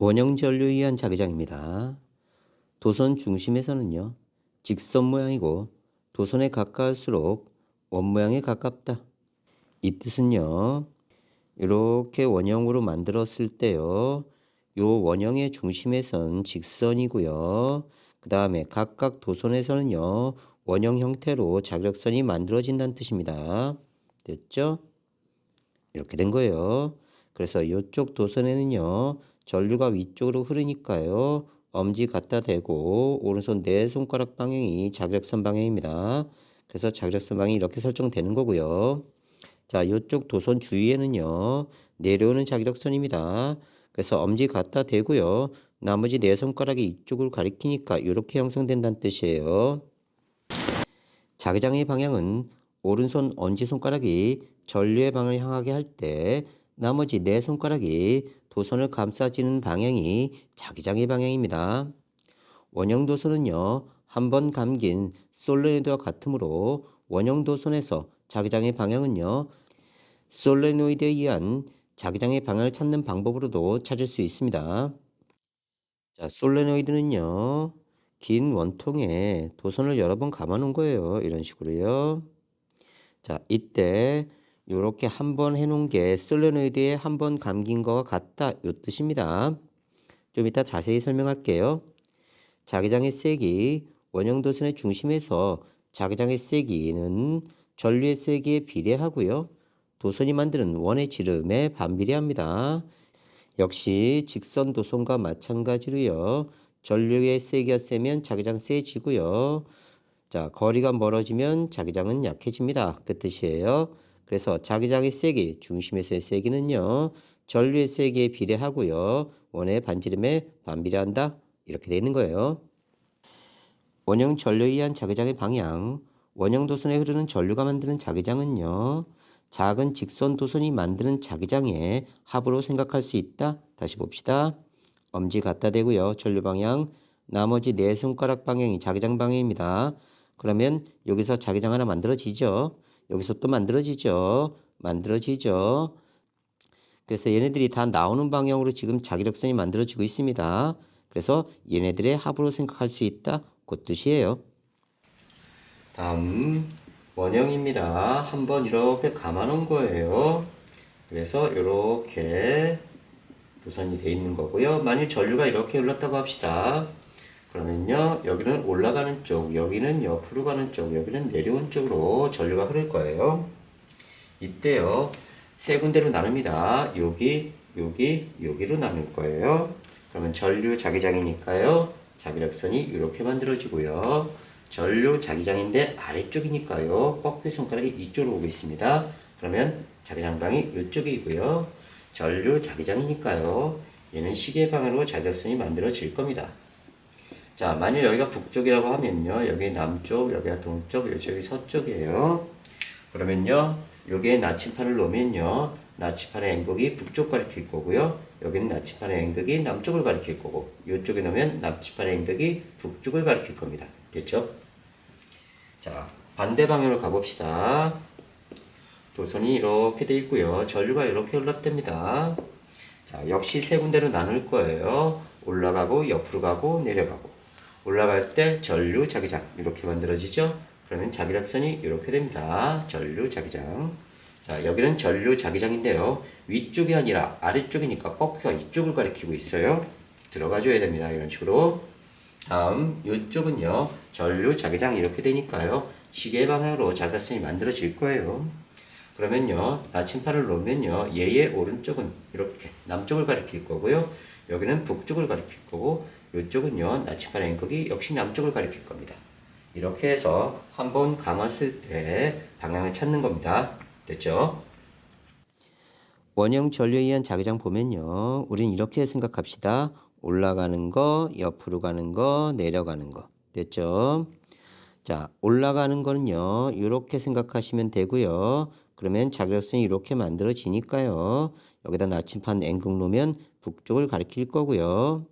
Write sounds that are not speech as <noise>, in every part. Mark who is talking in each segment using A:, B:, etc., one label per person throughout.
A: 원형 전류에 의한 자기장입니다. 도선 중심에서는요. 직선 모양이고 도선에 가까울수록 원 모양에 가깝다. 이 뜻은요. 이렇게 원형으로 만들었을 때요. 요 원형의 중심에선 직선이고요. 그 다음에 각각 도선에서는요. 원형 형태로 자격선이 만들어진다는 뜻입니다. 됐죠? 이렇게 된 거예요. 그래서 이쪽 도선에는요. 전류가 위쪽으로 흐르니까요. 엄지 갖다 대고 오른손 네 손가락 방향이 자격선 방향입니다. 그래서 자격선 방향이 이렇게 설정되는 거고요. 자, 이쪽 도선 주위에는요. 내려오는 자격선입니다. 그래서 엄지 갖다 대고요. 나머지 네 손가락이 이쪽을 가리키니까 이렇게 형성된다는 뜻이에요. 자기장의 방향은 오른손 엄지 손가락이 전류의 방을 향하게 할 때 나머지 네 손가락이 도선을 감싸지는 방향이 자기장의 방향입니다. 원형 도선은요, 한 번 감긴 솔레노이드와 같으므로 원형 도선에서 자기장의 방향은요, 솔레노이드에 의한 자기장의 방향을 찾는 방법으로도 찾을 수 있습니다. 자, 솔레노이드는요, 긴 원통에 도선을 여러 번 감아 놓은 거예요. 이런 식으로요. 자, 이때 이렇게 한 번 해놓은 게 솔레노이드에 한 번 감긴 거와 같다. 요 뜻입니다. 좀 이따 자세히 설명할게요. 자기장의 세기, 원형 도선의 중심에서 자기장의 세기는 전류의 세기에 비례하고요. 도선이 만드는 원의 지름에 반비례합니다. 역시 직선 도선과 마찬가지로요. 전류의 세기가 세면 자기장 세지고요. 자, 거리가 멀어지면 자기장은 약해집니다. 그 뜻이에요. 그래서 자기장의 세기, 중심에서의 세기는요. 전류의 세기에 비례하고요. 원의 반지름에 반비례한다. 이렇게 되어 있는 거예요. 원형 전류에 의한 자기장의 방향, 원형 도선에 흐르는 전류가 만드는 자기장은요. 작은 직선 도선이 만드는 자기장의 합으로 생각할 수 있다. 다시 봅시다. 엄지 갖다 대고요. 전류 방향, 나머지 네 손가락 방향이 자기장 방향입니다. 그러면 여기서 자기장 하나 만들어지죠. 여기서 또 만들어지죠. 만들어지죠. 그래서 얘네들이 다 나오는 방향으로 지금 자기력선이 만들어지고 있습니다. 그래서 얘네들의 합으로 생각할 수 있다. 그 뜻이에요. 다음 원형입니다. 한번 이렇게 감아 놓은 거예요. 그래서 이렇게 도선이 되어 있는 거고요. 만일 전류가 이렇게 흘렀다고 합시다. 그러면요, 여기는 올라가는 쪽, 여기는 옆으로 가는 쪽, 여기는 내려온 쪽으로 전류가 흐를 거예요. 이때요, 세 군데로 나눕니다. 여기, 여기, 여기로 나눌 거예요. 그러면 전류 자기장이니까요, 자기력선이 이렇게 만들어지고요. 전류 자기장인데 아래쪽이니까요, 꺾일 손가락이 이쪽으로 오고 있습니다. 그러면 자기장방이 이쪽이고요. 전류 자기장이니까요, 얘는 시계방으로 자기력선이 만들어질 겁니다. 자, 만일 여기가 북쪽이라고 하면요. 여기 남쪽, 여기가 동쪽, 여기 서쪽이에요. 그러면요. 여기에 나침판을 놓으면요. 나침판의 앵극이 북쪽 가리킬 거고요. 여기는 나침판의 앵극이 남쪽을 가리킬 거고, 이쪽에 놓으면 나침판의 앵극이 북쪽을 가리킬 겁니다. 됐죠? 자, 반대 방향으로 가봅시다. 도선이 이렇게 돼 있고요. 전류가 이렇게 흘렀답니다. 자, 역시 세 군데로 나눌 거예요. 올라가고, 옆으로 가고, 내려가고. 올라갈 때 전류 자기장 이렇게 만들어지죠. 그러면 자기력선이 이렇게 됩니다. 전류 자기장. 자 여기는 전류 자기장인데요. 위쪽이 아니라 아래쪽이니까 꺾기가 이쪽을 가리키고 있어요. 들어가줘야 됩니다. 이런 식으로. 다음 이쪽은요. 전류 자기장 이렇게 되니까요. 시계 방향으로 자기력선이 만들어질 거예요. 그러면요. 나침판을 놓으면요. 얘의 오른쪽은 이렇게 남쪽을 가리킬 거고요. 여기는 북쪽을 가리킬 거고 이쪽은요, 나침반 앵극이 역시 남쪽을 가리킬 겁니다. 이렇게 해서 한번 감았을 때 방향을 찾는 겁니다. 됐죠? 원형 전류에 의한 자기장 보면요. 우린 이렇게 생각합시다. 올라가는 거, 옆으로 가는 거, 내려가는 거. 됐죠? 자, 올라가는 거는요. 이렇게 생각하시면 되고요. 그러면 자기력선이 이렇게 만들어지니까요. 여기다 나침판 앵극 놓으면 북쪽을 가리킬 거고요.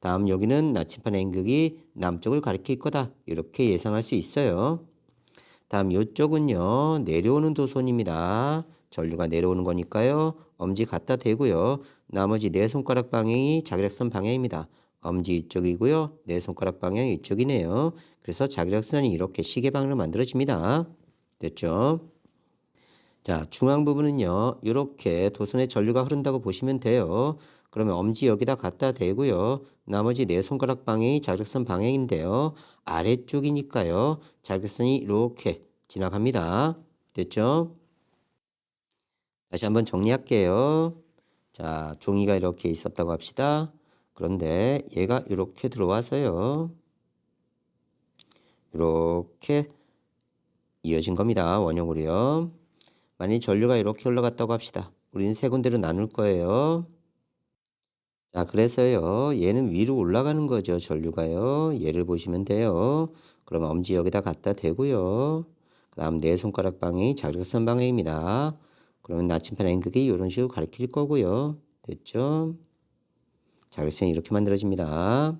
A: 다음 여기는 나침판 앵극이 남쪽을 가리킬 거다. 이렇게 예상할 수 있어요. 다음 요쪽은요. 내려오는 도선입니다. 전류가 내려오는 거니까요. 엄지 갖다 대고요. 나머지 네 손가락 방향이 자기력선 방향입니다. 엄지 이쪽이고요. 네 손가락 방향이 이쪽이네요. 그래서 자기력선이 이렇게 시계 방향으로 만들어집니다. 됐죠? 자, 중앙 부분은요. 이렇게 도선에 전류가 흐른다고 보시면 돼요. 그러면 엄지 여기다 갖다 대고요. 나머지 네 손가락 방향이 자극선 방향인데요. 아래쪽이니까요. 자극선이 이렇게 지나갑니다. 됐죠? 다시 한번 정리할게요. 자, 종이가 이렇게 있었다고 합시다. 그런데 얘가 이렇게 들어와서요. 이렇게 이어진 겁니다. 원형으로요. 만일 전류가 이렇게 올라갔다고 합시다. 우리는 세 군데로 나눌 거예요. 자, 그래서요. 얘는 위로 올라가는 거죠. 전류가요. 얘를 보시면 돼요. 그럼 엄지 여기다 갖다 대고요. 그 다음 네 손가락 방향이 자극선 방향입니다. 그러면 나침반 N극이 이런 식으로 가리킬 거고요. 됐죠? 자극선이 이렇게 만들어집니다.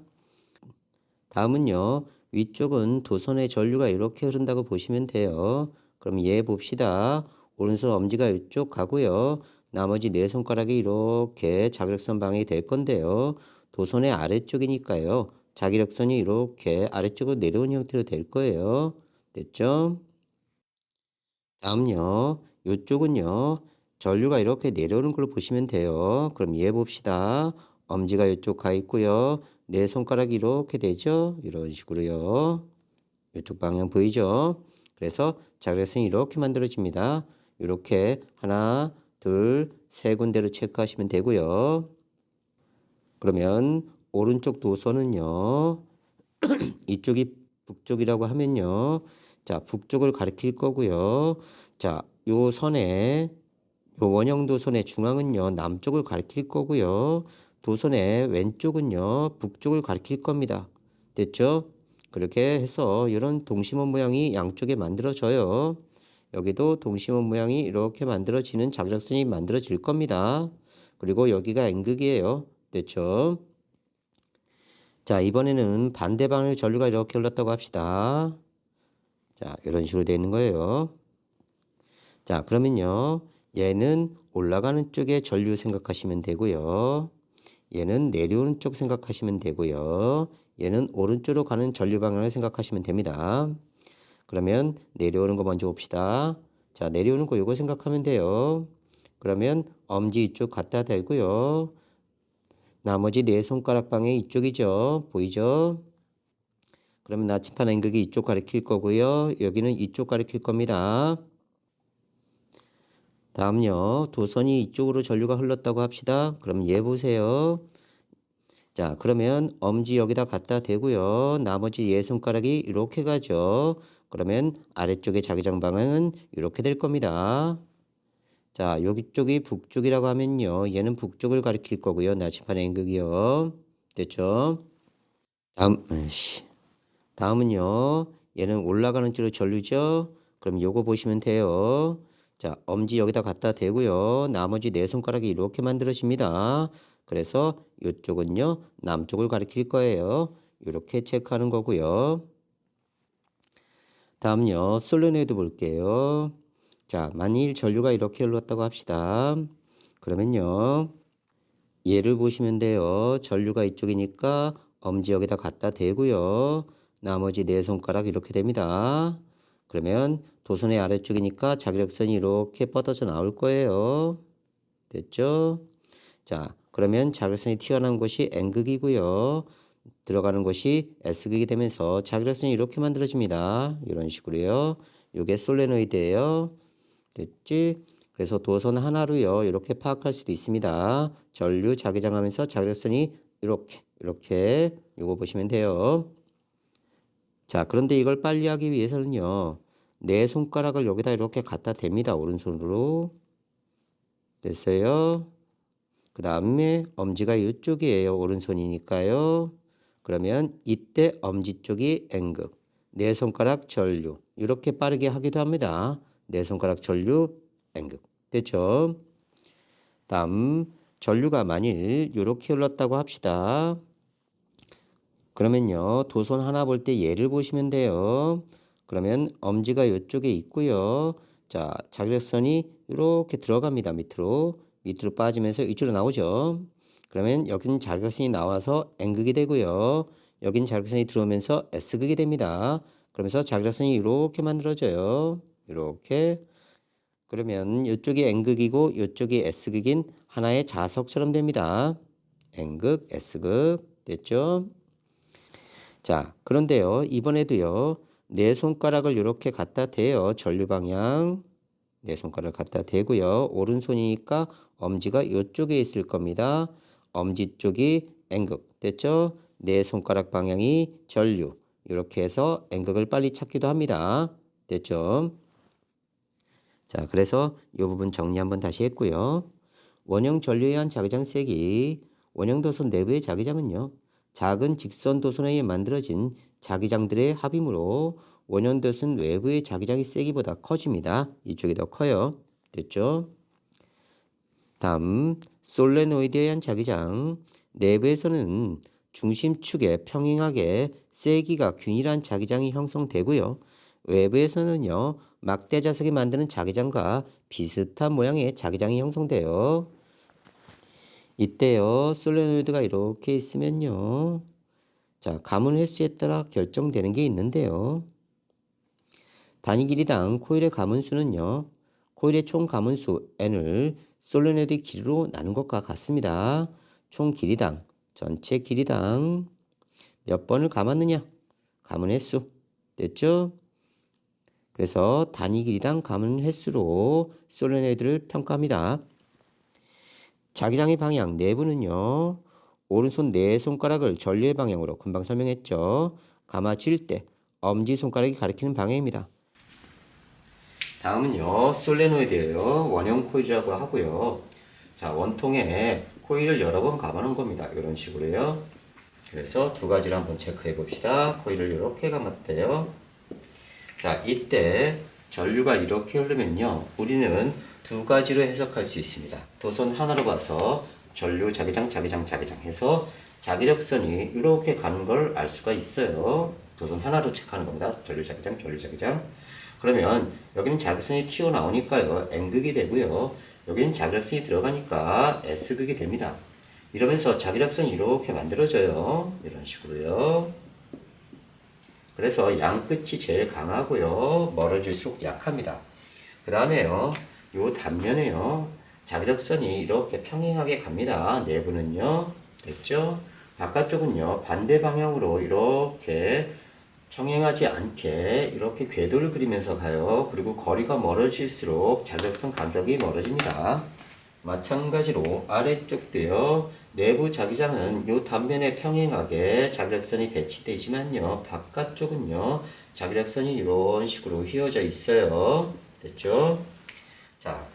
A: 다음은요. 위쪽은 도선의 전류가 이렇게 흐른다고 보시면 돼요. 그럼 얘 봅시다. 오른손 엄지가 이쪽 가고요. 나머지 네 손가락이 이렇게 자기력선 방향이 될 건데요. 도선의 아래쪽이니까요. 자기력선이 이렇게 아래쪽으로 내려온 형태로 될 거예요. 됐죠? 다음요. 이쪽은요. 전류가 이렇게 내려오는 걸로 보시면 돼요. 그럼 얘 봅시다. 엄지가 이쪽 가 있고요. 네 손가락이 이렇게 되죠. 이런 식으로요. 이쪽 방향 보이죠? 그래서 자기력선이 이렇게 만들어집니다. 이렇게 하나, 둘, 세 군데로 체크하시면 되고요. 그러면 오른쪽 도선은요. <clears throat> 이쪽이 북쪽이라고 하면요. 자, 북쪽을 가리킬 거고요. 자, 요 선에 요 원형 도선의 중앙은요. 남쪽을 가리킬 거고요. 도선의 왼쪽은요. 북쪽을 가리킬 겁니다. 됐죠? 그렇게 해서 이런 동심원 모양이 양쪽에 만들어져요. 여기도 동심원 모양이 이렇게 만들어지는 자기력선이 만들어질 겁니다. 그리고 여기가 N극이에요. 됐죠? 자, 이번에는 반대 방향의 전류가 이렇게 흘렀다고 합시다. 자, 이런 식으로 되어 있는 거예요. 자, 그러면요. 얘는 올라가는 쪽에 전류 생각하시면 되고요. 얘는 내려오는 쪽 생각하시면 되고요. 얘는 오른쪽으로 가는 전류 방향을 생각하시면 됩니다. 그러면 내려오는 거 먼저 봅시다. 자, 내려오는 거 이거 생각하면 돼요. 그러면 엄지 이쪽 갖다 대고요. 나머지 네 손가락 방향 이쪽이죠. 보이죠? 그러면 나침판 N극이 이쪽 가리킬 거고요. 여기는 이쪽 가리킬 겁니다. 다음요. 도선이 이쪽으로 전류가 흘렀다고 합시다. 그럼 얘 보세요. 자, 그러면 엄지 여기다 갖다 대고요. 나머지 얘 손가락이 이렇게 가죠. 그러면 아래쪽의 자기장 방향은 이렇게 될 겁니다. 자, 여기 쪽이 북쪽이라고 하면요. 얘는 북쪽을 가리킬 거고요. 나침판 N극이요. 됐죠? 다음, 에이씨. 다음은요. 얘는 올라가는 쪽으로 전류죠. 그럼 요거 보시면 돼요. 자, 엄지 여기다 갖다 대고요. 나머지 네 손가락이 이렇게 만들어집니다. 그래서 이쪽은요. 남쪽을 가리킬 거예요. 이렇게 체크하는 거고요. 다음요. 솔레노이드 볼게요. 자, 만일 전류가 이렇게 흘렀다고 합시다. 그러면요. 얘를 보시면 돼요. 전류가 이쪽이니까 엄지 여기다 갖다 대고요. 나머지 네 손가락 이렇게 됩니다. 그러면 도선의 아래쪽이니까 자기력선이 이렇게 뻗어져 나올 거예요. 됐죠? 자, 그러면 자기력선이 튀어나온 곳이 N극이고요. 들어가는 곳이 S극이 되면서 자기력선이 이렇게 만들어집니다. 이런 식으로요. 이게 솔레노이드예요. 됐지? 그래서 도선 하나로요. 이렇게 파악할 수도 있습니다. 전류 자기장하면서 자기력선이 이렇게 이렇게 이거 보시면 돼요. 자, 그런데 이걸 빨리 하기 위해서는요. 내 손가락을 여기다 이렇게 갖다 댑니다. 오른손으로. 됐어요? 그 다음에 엄지가 이쪽이에요. 오른손이니까요. 그러면 이때 엄지 쪽이 N극. 내 손가락 전류. 이렇게 빠르게 하기도 합니다. 내 손가락 전류 N극. 됐죠? 다음 전류가 만일 이렇게 흘렀다고 합시다. 그러면요. 도선 하나 볼 때 얘를 보시면 돼요. 그러면 엄지가 이쪽에 있고요. 자, 자기력선이 이렇게 들어갑니다. 밑으로. 밑으로 빠지면서 이쪽으로 나오죠. 그러면 여기는 자기력선이 나와서 N극이 되고요. 여기는 자기력선이 들어오면서 S극이 됩니다. 그러면서 자기력선이 이렇게 만들어져요. 이렇게. 그러면 이쪽이 N극이고 이쪽이 S극인 하나의 자석처럼 됩니다. N극, S극. 됐죠? 자, 그런데요. 이번에도요. 네 손가락을 이렇게 갖다 대요. 전류 방향. 네 손가락을 갖다 대고요. 오른손이니까 엄지가 이쪽에 있을 겁니다. 엄지 쪽이 N극. 됐죠? 네 손가락 방향이 전류. 이렇게 해서 N극을 빨리 찾기도 합니다. 됐죠? 자, 그래서 이 부분 정리 한번 다시 했고요. 원형 전류에 의한 자기장 세기. 원형 도선 내부의 자기장은요. 작은 직선 도선에 의해 만들어진 자기장들의 합이므로 도선 외부의 자기장의 세기보다 커집니다. 이쪽이 더 커요. 됐죠? 다음 솔레노이드에 의한 자기장. 내부에서는 중심축에 평행하게 세기가 균일한 자기장이 형성되고요. 외부에서는요. 막대 자석이 만드는 자기장과 비슷한 모양의 자기장이 형성돼요. 이때요. 솔레노이드가 이렇게 있으면요. 자, 가문 횟수에 따라 결정되는 게 있는데요. 단위 길이당 코일의 가문수는요. 코일의 총 가문수 n을 솔레노이드 길이로 나눈 것과 같습니다. 총 길이당, 전체 길이당 몇 번을 감았느냐? 가문 횟수. 됐죠? 그래서 단위 길이당 가문 횟수로 솔레노이드를 평가합니다. 자기장의 방향 내부는요. 오른손 네 손가락을 전류의 방향으로 금방 설명했죠. 감아쥘 때 엄지 손가락이 가리키는 방향입니다. 다음은요. 솔레노이드예요. 원형 코일이라고 하고요. 자, 원통에 코일을 여러 번 감아놓은 겁니다. 이런 식으로요. 그래서 두 가지를 한번 체크해 봅시다. 코일을 이렇게 감았대요. 자, 이때 전류가 이렇게 흐르면요. 우리는 두 가지로 해석할 수 있습니다. 도선 하나로 봐서 전류 자기장, 자기장, 자기장 해서 자기력선이 이렇게 가는 걸 알 수가 있어요. 도선 하나로 체크하는 겁니다. 전류 자기장, 전류 자기장. 그러면 여기는 자기력선이 튀어나오니까요. N극이 되고요. 여기는 자기력선이 들어가니까 S극이 됩니다. 이러면서 자기력선이 이렇게 만들어져요. 이런 식으로요. 그래서 양 끝이 제일 강하고요. 멀어질수록 약합니다. 그 다음에요. 요 단면에요. 자기력선이 이렇게 평행하게 갑니다. 내부는요. 됐죠? 바깥쪽은요. 반대 방향으로 이렇게 평행하지 않게 이렇게 궤도를 그리면서 가요. 그리고 거리가 멀어질수록 자력선 간격이 멀어집니다. 마찬가지로 아래쪽도요. 내부 자기장은 요 단면에 평행하게 자기력선이 배치되지만요. 바깥쪽은요. 자기력선이 이런 식으로 휘어져 있어요. 됐죠? 자,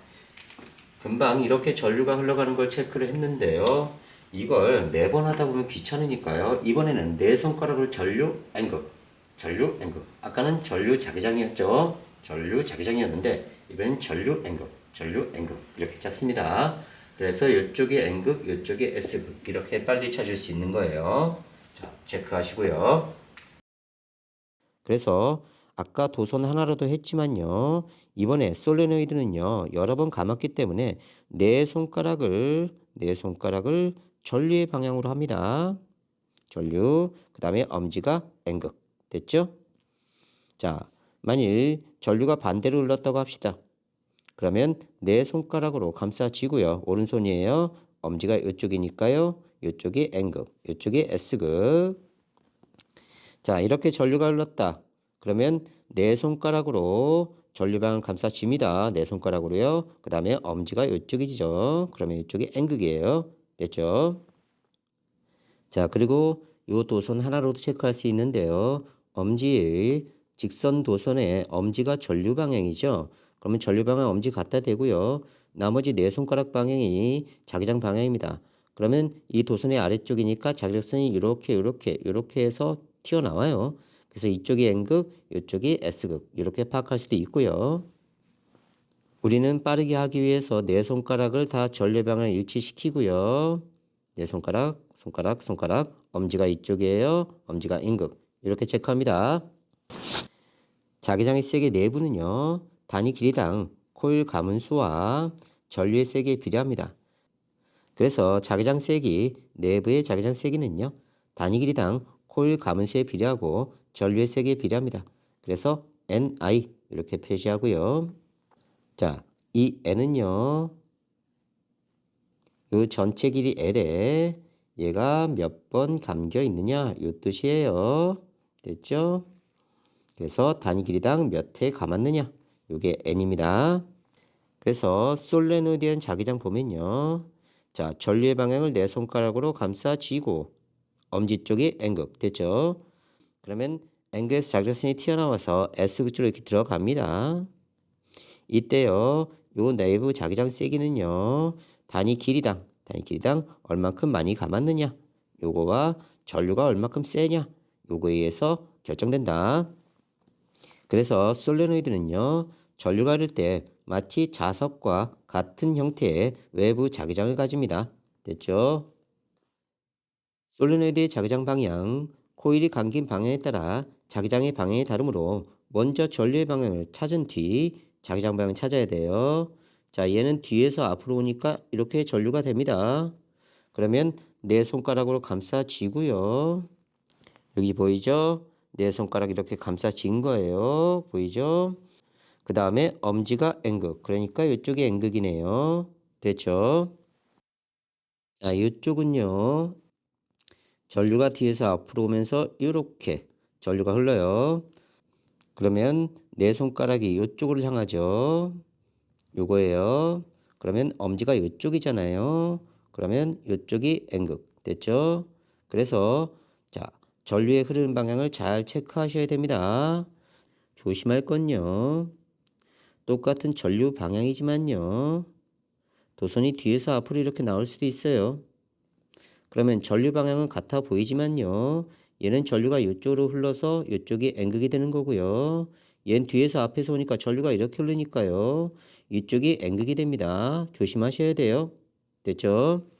A: 금방 이렇게 전류가 흘러가는 걸 체크를 했는데요. 이걸 매번 하다 보면 귀찮으니까요. 이번에는 네 손가락으로 전류 N극, 전류 N극. 아까는 전류 자기장이었죠. 전류 자기장이었는데 이번엔 전류 N극, 전류 N극 이렇게 짰습니다. 그래서 이쪽이 N극, 이쪽이 S극 이렇게 빨리 찾을 수 있는 거예요. 자, 체크하시고요. 그래서 아까 도선 하나로도 했지만요. 이번에 솔레노이드는요. 여러 번 감았기 때문에 네 손가락을 네 손가락을 전류의 방향으로 합니다. 전류. 그 다음에 엄지가 N극. 됐죠? 자, 만일 전류가 반대로 흘렀다고 합시다. 그러면 네 손가락으로 감싸지고요. 오른손이에요. 엄지가 이쪽이니까요. 이쪽이 N극, 이쪽이 S극. 자, 이렇게 전류가 흘렀다. 그러면 네 손가락으로 전류방을 감싸집니다. 네 손가락으로요. 그 다음에 엄지가 이쪽이죠. 그러면 이쪽이 N극이에요. 됐죠? 자, 그리고 이 도선 하나로도 체크할 수 있는데요. 엄지의 직선 도선의 엄지가 전류 방향이죠. 그러면 전류 방향 엄지 갖다 대고요. 나머지 네 손가락 방향이 자기장 방향입니다. 그러면 이 도선의 아래쪽이니까 자기력선이 이렇게 이렇게 이렇게 해서 튀어나와요. 그래서 이쪽이 N극, 이쪽이 S극 이렇게 파악할 수도 있고요. 우리는 빠르게 하기 위해서 네 손가락을 다 전류 방향을 일치시키고요. 네 손가락, 손가락, 손가락, 엄지가 이쪽이에요. 엄지가 N극 이렇게 체크합니다. 자기장의 세개 내부는요. 단위 길이당 코일 감은 수와 전류의 세기에 비례합니다. 그래서 자기장 세기 내부의 자기장 세기는요. 단위 길이당 코일 감은 수에 비례하고 전류의 세기에 비례합니다. 그래서 NI 이렇게 표시하고요. 자, 이 N은요. 요 전체 길이 L에 얘가 몇 번 감겨 있느냐 요 뜻이에요. 됐죠? 그래서 단위 길이당 몇 회 감았느냐 요게 N입니다. 그래서 솔레노이드한 자기장 보면요. 자, 전류의 방향을 내 손가락으로 감싸 쥐고 엄지 쪽이 N극 됐죠? 그러면 N극에서 자기장선이 튀어나와서 S극으로 이렇게 들어갑니다. 이때요. 요 내부 자기장 세기는요. 단위 길이당, 단위 길이당 얼만큼 많이 감았느냐. 요거와 전류가 얼만큼 세냐. 요거에 의해서 결정된다. 그래서 솔레노이드는요. 전류가 흐를 때 마치 자석과 같은 형태의 외부 자기장을 가집니다. 됐죠? 솔레노이드의 자기장 방향, 코일이 감긴 방향에 따라 자기장의 방향이 다르므로 먼저 전류의 방향을 찾은 뒤 자기장 방향을 찾아야 돼요. 자, 얘는 뒤에서 앞으로 오니까 이렇게 전류가 됩니다. 그러면 내 손가락으로 감싸 쥐고요. 여기 보이죠? 내 손가락 이렇게 감싸 진 거예요. 보이죠? 그 다음에 엄지가 N극. 그러니까 이쪽이 N극이네요. 됐죠? 자, 이쪽은요. 전류가 뒤에서 앞으로 오면서 이렇게 전류가 흘러요. 그러면 내 손가락이 이쪽으로 향하죠. 요거예요. 그러면 엄지가 이쪽이잖아요. 그러면 이쪽이 N극. 됐죠? 그래서 자, 전류의 흐르는 방향을 잘 체크하셔야 됩니다. 조심할 건요. 똑같은 전류 방향이지만요. 도선이 뒤에서 앞으로 이렇게 나올 수도 있어요. 그러면 전류 방향은 같아 보이지만요. 얘는 전류가 이쪽으로 흘러서 이쪽이 N극이 되는 거고요. 얘는 뒤에서 앞에서 오니까 전류가 이렇게 흐르니까요. 이쪽이 N극이 됩니다. 조심하셔야 돼요. 됐죠?